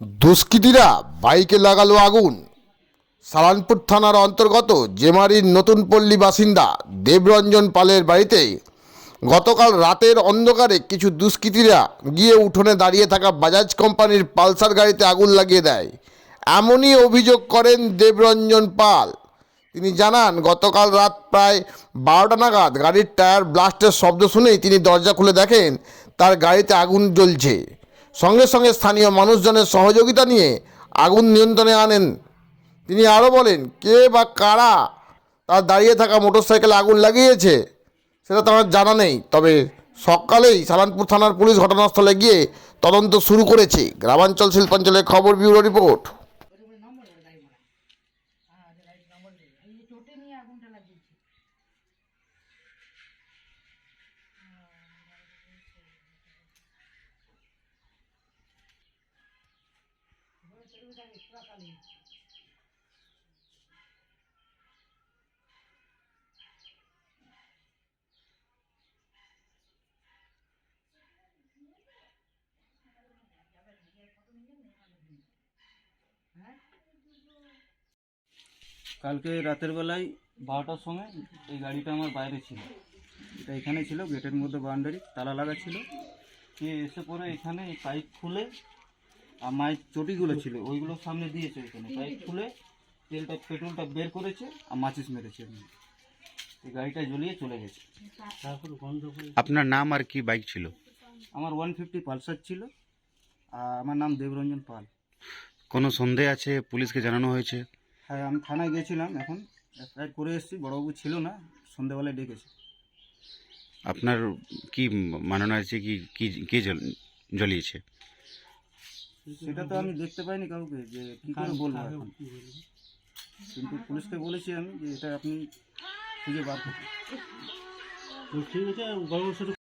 দুষ্কৃতীরা বাইকে লাগালো আগুন। সালানপুর থানার অন্তর্গত জেমারির নতুন পল্লী বাসিন্দা দেবরঞ্জন পালের বাড়িতে গতকাল রাতের অন্ধকারে কিছু দুষ্কৃতীরা গিয়ে উঠোনে দাঁড়িয়ে থাকা বাজাজ কোম্পানির পালসার গাড়িতে আগুন লাগিয়ে দেয়। এমনই অভিযোগ করেন দেবরঞ্জন পাল। তিনি জানান, গতকাল রাত প্রায় বারোটা নাগাদ গাড়ির টায়ার ব্লাস্টের শব্দ শুনেই তিনি দরজা খুলে দেখেন, তার গাড়িতে আগুন জ্বলছে। সঙ্গে সঙ্গে স্থানীয় মানুষজনের সহযোগিতা নিয়ে আগুন নিয়ন্ত্রণে আনেন। তিনি আরও বলেন, কে বা কারা তার দাঁড়িয়ে থাকা মোটরসাইকেলে আগুন লাগিয়েছে, সেটা তার জানা নেই। তবে সকালেই সালানপুর থানার পুলিশ ঘটনাস্থলে গিয়ে তদন্ত শুরু করেছে। গ্রামাঞ্চল শিল্পাঞ্চলের খবর ব্যুরো রিপোর্ট। কালকে রাতের বেলায় বারোটার সময় এই গাড়িটা আমার বাইরে ছিল। এটা এখানে ছিল, গেটের মধ্যে বাউন্ডারি তালা লাগা ছিল। সে এসে পরে এখানে পাইপ খুলে আর মায়ের চটিগুলো ছিল ওইগুলো সামনে দিয়েছে এখানে পাইপ খুলে তেলটা পেট্রোলটা বের করেছে আর মাচিস মেরেছে। এই গাড়িটা জ্বলিয়ে চলে গেছে। আপনার নাম আর কি বাইক ছিল? আমার ওয়ান ফিফটি পালসার ছিল আর আমার নাম দেবরঞ্জন পাল। কোনো সন্দেহ আছে? পুলিশকে জানানো হয়েছে? হ্যাঁ আমি থানায় গেছিলাম এখন। এফআইআর করে এসেছি বড়বাবু ছিল না সন্ধ্যেবেলায় ডেকেছে। আপনার কি মাননা আছে কি কি কে জ্বল- জ্বলিয়েছে? সেটা তো আমি দেখতে পাইনি কাউকে যে কি করে বলব এখন। কিন্তু পুলিশকে বলেছি আমি যে এটা আপনি খুঁজে বার করুন।